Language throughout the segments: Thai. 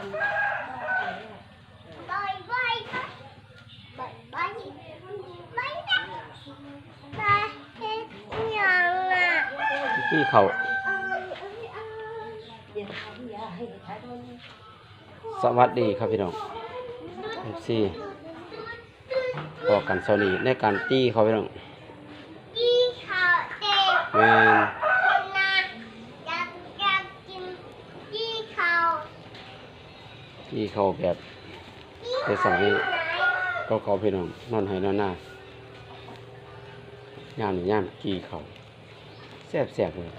บายบายบายบายบายนะบายเฮ็ดยังอะที่เขาเอ้ยเอ้ยเอ้ยสวัสดีครับพี่น้องเอฟซีพอกันเซานีในการตีเขาพี่น้องที่เขาเด็กแมน นะอยากอยากกินที่เขา ตีเขาแบบในสมัยก็เขาพี่น้องนอนให้นอนหน้าย่ามนี่ย่ามกีเขาแซ่บแซ่บเลย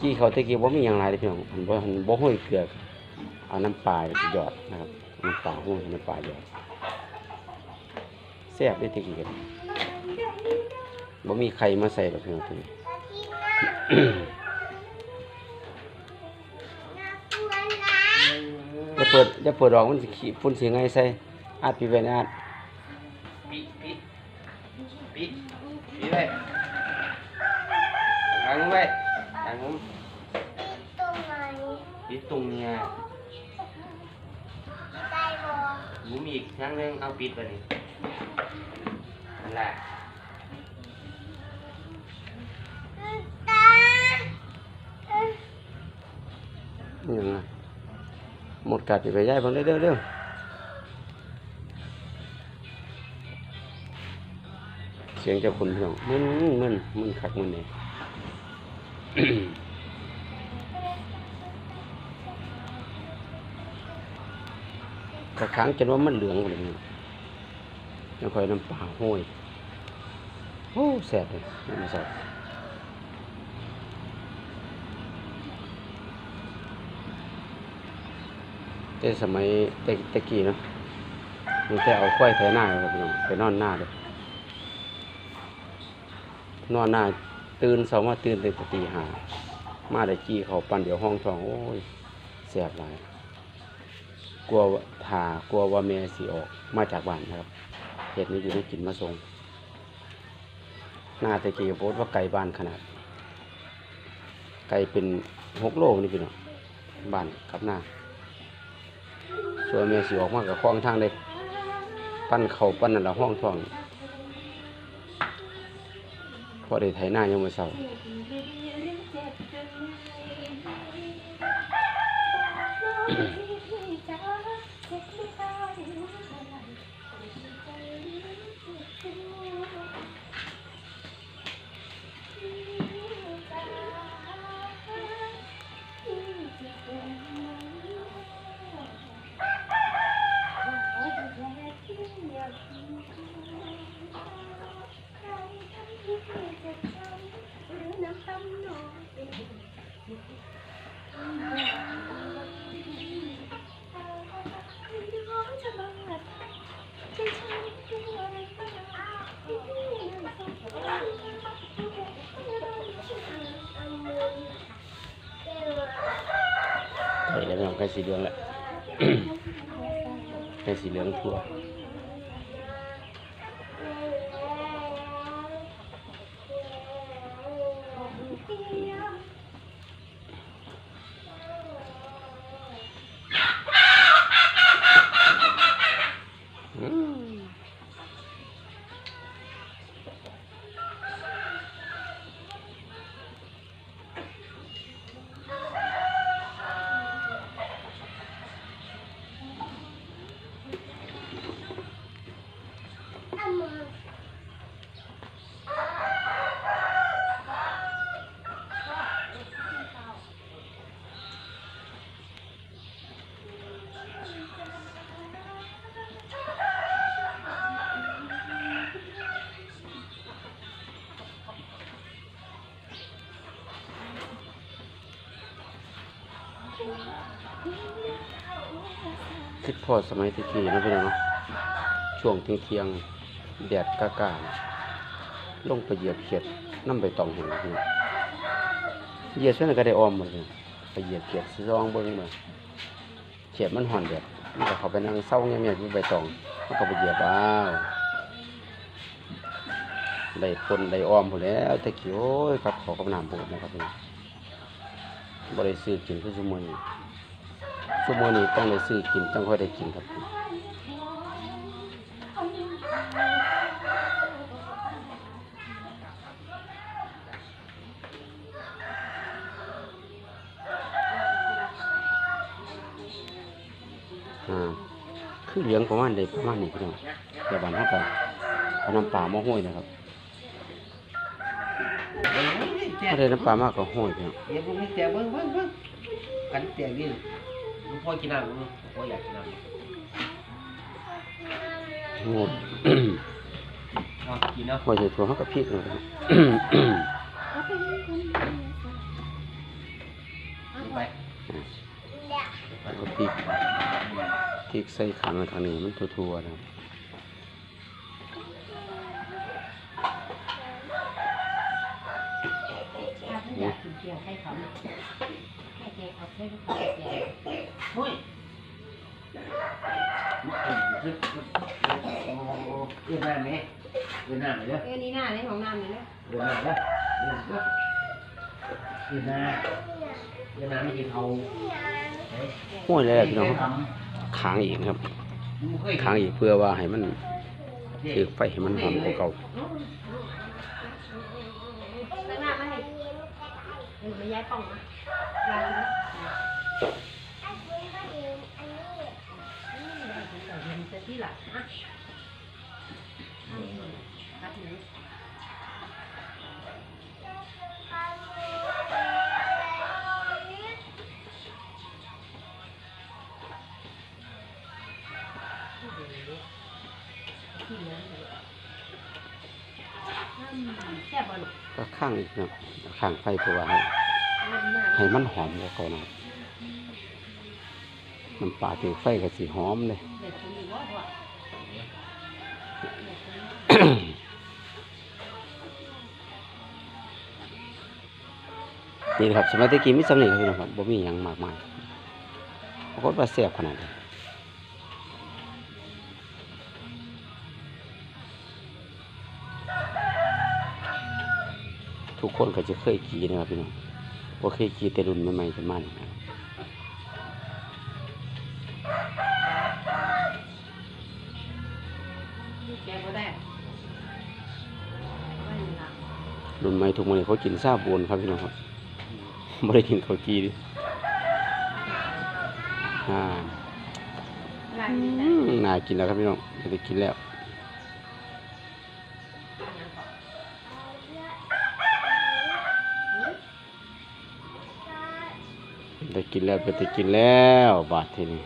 กีเขาตะกี้ว่ามีอย่างไรเลยพี่น้องอันบ่อันบ่ห้อยเกลือเอาน้ำปลาหยอดนะครับน้ำปลาห้อยน้ำปลาหยอดแซ่บได้ตะกี้กันบ่มีใครมาใส่หรอกพี่น้องทีนี้ เปิดอย่าเปิดออกมันสิขี้ฝุ่นสิไงใส่อาดปีไว้นะอาดปิดปิดปิดปิดไว้ทางนู้นไว้ทางนู้นตรงไหนปิดตรงเนี้ยได้บ่หมุมอีกครั้งหนึงเอาปิดไปนี่นั่นแหละตานี่หยังไง หมดกัดไปย้ายเบิ่งเร็วๆเร็วเสียงจ้าคุณพี่น้องมึนมึนมึนคักมึนนี่กระค้างจนว่ามันเหลืองหมดเลยยังคอยน้ำปลาห้วยโอ้แสบเลยน้ำแสบ แต่สมัยแต่ตะกี้เนาะมันแต่เอาควายไถหน้าเลยพี่น้องไปนอนหน้าเลยนอนหน้าตื่นเสาร์มาตื่นตั้งแต่ตีห้ามาได้จี้เขาปั่นเดี๋ยวห้องทองโอ้ยแสบหลายกลัวว่ากลัวว่าแม่สีออกมาจากบ้านนะครับเหตุนี้อยู่ในกินมาส่งหน้าตะกี้โพสว่าไก่บ้านขนาด ไก่เป็นหกโลนี่พี่น้องบ้านกับหน้า ส่วนแม่สีออกมากับคลองทางเด็กปั้นเขาปั้นนั่นละห้องทองพอได้ไถหน้ายังไม่เศร้า ไก่แล้วน้องไก่สีเหลืองแหละไก่สีเหลืองทั่ว คิดพอสมัยที่ขี่นะพี่น้องเนาะช่วงเที่ยงเที่ยงแดดกล้าๆลงไปเหยียบเขียดน้ำใบตองเห็นพี่เหยียดเส้นก็ได้ออมหมดเลยไปเหยียบเขียดซองเบิ้งมาเขียดมันห่อนแดดมันก็เขาไปนั่งเศร้าเงียบๆอยู่ใบตองมันก็ไปเหยียบอ้าวได้ปนได้ออมหมดแล้วแต่กี้โอ้ยครับขอกำนำปวดนะครับพี่ บ่ได้ซื้อกินคือซุมื้อนี้ซุมื้อนี้ต้องได้ซื้อกินจังค่อยได้กินครับคือเลี้ยงประมาณได้ประมาณนี้พี่น้องแต่บานเฮาก็เอาน้ำปลามาห้อยนะครับ ถ้าได้น้ำปลามากก็ห้อยพี่น้องเดี๋ยวพวกนี้แตกเบิ้งเบิ้งเบิ้งกันแตกดิมึงพ่อกินน้ำมึงพ่ออยากกินน้ำงดเอากินเนาะห้อยใส่ถั่วเฮาก็พริกนะครับไปแล้วก็พริกพริกใส่ขังทางนี้มันทั่วๆนะครับ อยากกินเกี๊ยวให้เขาให้แกเอาให้ลูกค้าแกเฮ้ยเอื้อนหน้าไหมเอื้อนหน้าไหมเด้อเออนี่หน้าในของน้ำนี่นะเอื้อนหน้าเด้อเอื้อนหน้าเอื้อนหน้าไม่กินเอาห้ยแล้วพี่น้องครับค้างอีกครับค้างอีกเพื่อว่าให้มันถือไฟให้มันหอมกว่าเก่า เออมาย้ายป่องนะลายนะเห็นจะที่หลังอะครับหนูที่นั้นเลยแซ่บบ่ลู ก็ข้างอีกนะข้างไฟเพื่อว่าให้ให้มันหอมกว่าเก่านะครันปลาถือไฟก็สิหอมเลยนี่ครับสมัยตะกี้มีสำเนียงครับพี่น้องครับบ่มีหยังมากมายปรากฏว่าแซ่บขนาดนี้ ทุกคนก็จะเคยขี่นะครับพี่น้องบ่เคยขี่แต่รุ่นใหม่ๆกันมานี่นะครับแกบ่ได้ไม่มีละรุ่นใหม่ทุกมื้อนี้เขากินซาบวนครับพี่น้องครับบ่ได้กินข้าวจีดิอ่าลายนี้แต่อืมน่ากินแล้วครับพี่น้องจะได้กินแล้ว กินแล้วก็ได้กินแล้วบาททีนี้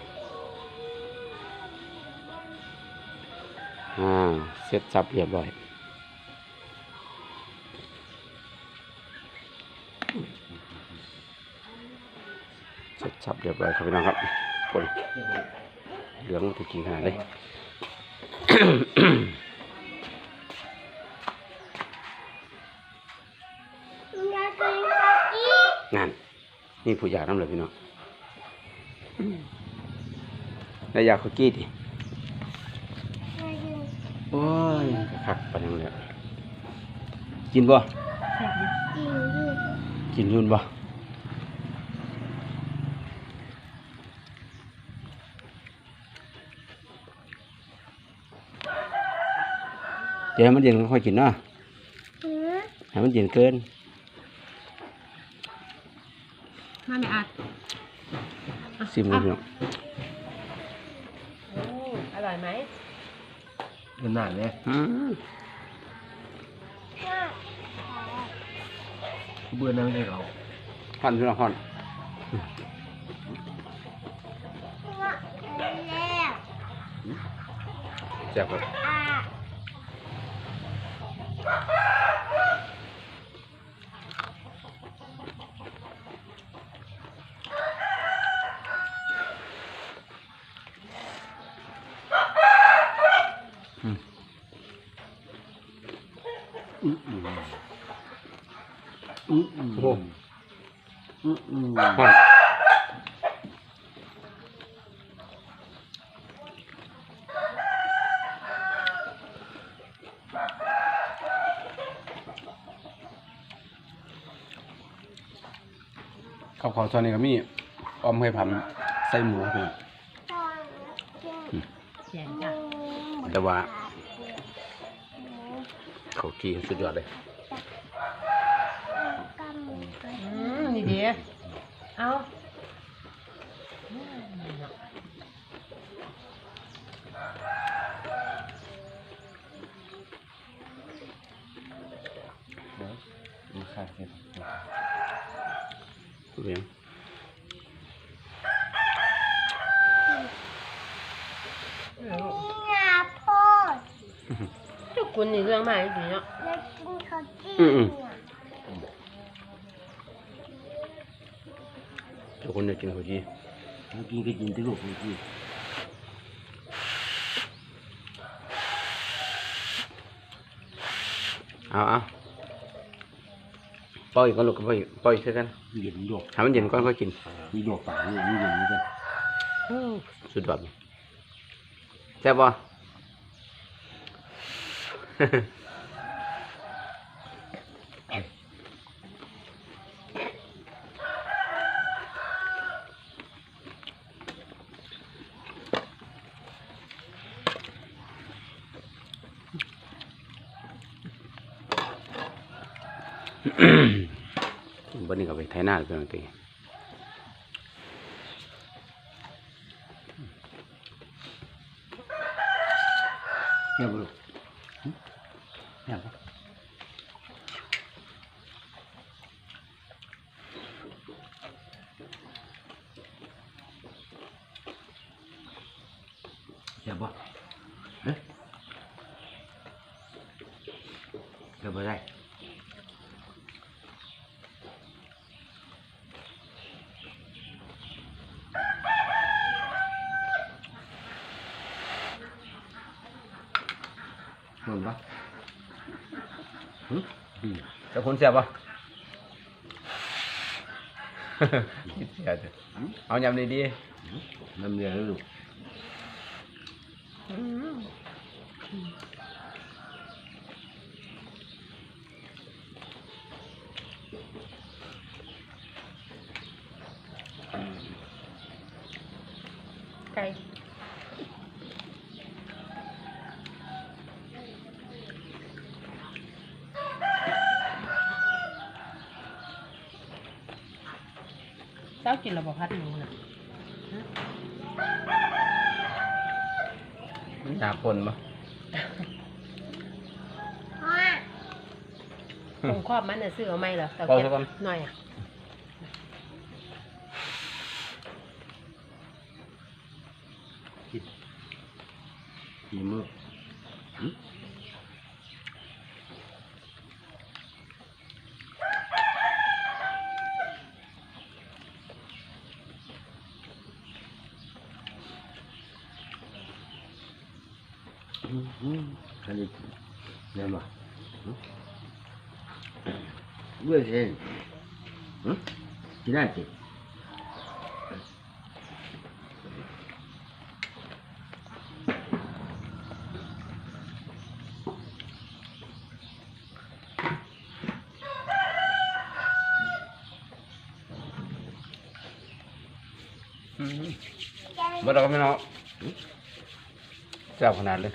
อ่าเสร็จสับเรียบร้อยเสร็จสับเรียบร้อยครับพี่น้องครับคนเหลืองจะกินขนาดเลย นี่ผู้อยากน้ำเลยพี่น้องแล้วอยากคุกกี้ดิโอ้ยคักไปยังเลยกินบ่กินอยุ่นบ่เดี๋ยวให้มันเย็นค่อยๆกินเนาะให้มันเย็นเกิน มาไม่อาจซิมเลยพี่น้องโอ้อร่อยไหมเอื้อนหน้าไหมอืมเบื่อหน้าไม่ได้เราฮอนพี่น้องฮอนแซ่บครับอืมอืมอืม อืมอืม โอ้ อืมอืม ฮอน ข้าวขอซอยนี้ก็มีออมไข่ผันใส่หมูครับพี่น้องตอนกินเสียงจ้ะแต่ว่าเขาวจีสุดยอดเลยกำมือไปอืมนี่ดีเอามันขาดเห็ดเรียงงาโพดทุกคนนี่เรื่องมากจริงๆเนาะแล้วกินข้าวจี่ ทุกคนอยากกินข้าวจีเมื่อกี้ก็กินที่ลูกเมื่อกี้เอาเอา ปล่อยก่อนลูกปล่อยปล่อยเท่ากันเย็นดวกให้มันเย็นก่อนค่อยกินมีดวกปากนี่มีเย็นนี่กันสุดยอดแซ่บป่ะวั นนี้ก็ไปไถนาเพื่อนตีเยี่ยมลูกเยี่ยมเจ็บบ่เฮ้ยเจ็บบ่ได้เหมือนปะ หึดีเจ้าคุณแซ่บป่ะคิดเสียจ้ะเอายำดีน้ำเดือดลูกอืมไก่ จ้ากินระบบพัดหมูน่ะๆมันอยากคนป่ะพ่อผมครอบมันน่ะซื้อเอาไหมเหรอแต่เอาเก็ซะก่อนบหน่อยอะกี่มือหึอื ด้วยเองที่นั่นสิบ่ดอกไม่เนาะเจ้าขนาดเลย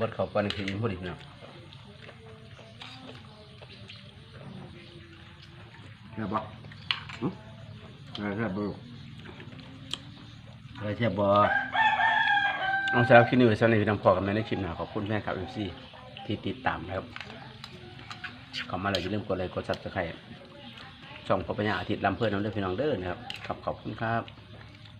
บดเข้าไปในคืออิ่มพอดีพี่น้องใช่ปะอืมใช่ปะใช่ปะน้องสาวคลิปนี้ไว้สำหรับพี่น้องพอกันในคลิปหน้าขอบคุณแฟนคลับ MC ที่ติดตามนะครับเข้ามาแล้วอย่าลืมกดไลค์กด Subscribe ช่องพอปัญญาอาทิตย์ลำเพื่อนน้องเด้อพี่น้องเด้อนะครับครับขอบคุณครับ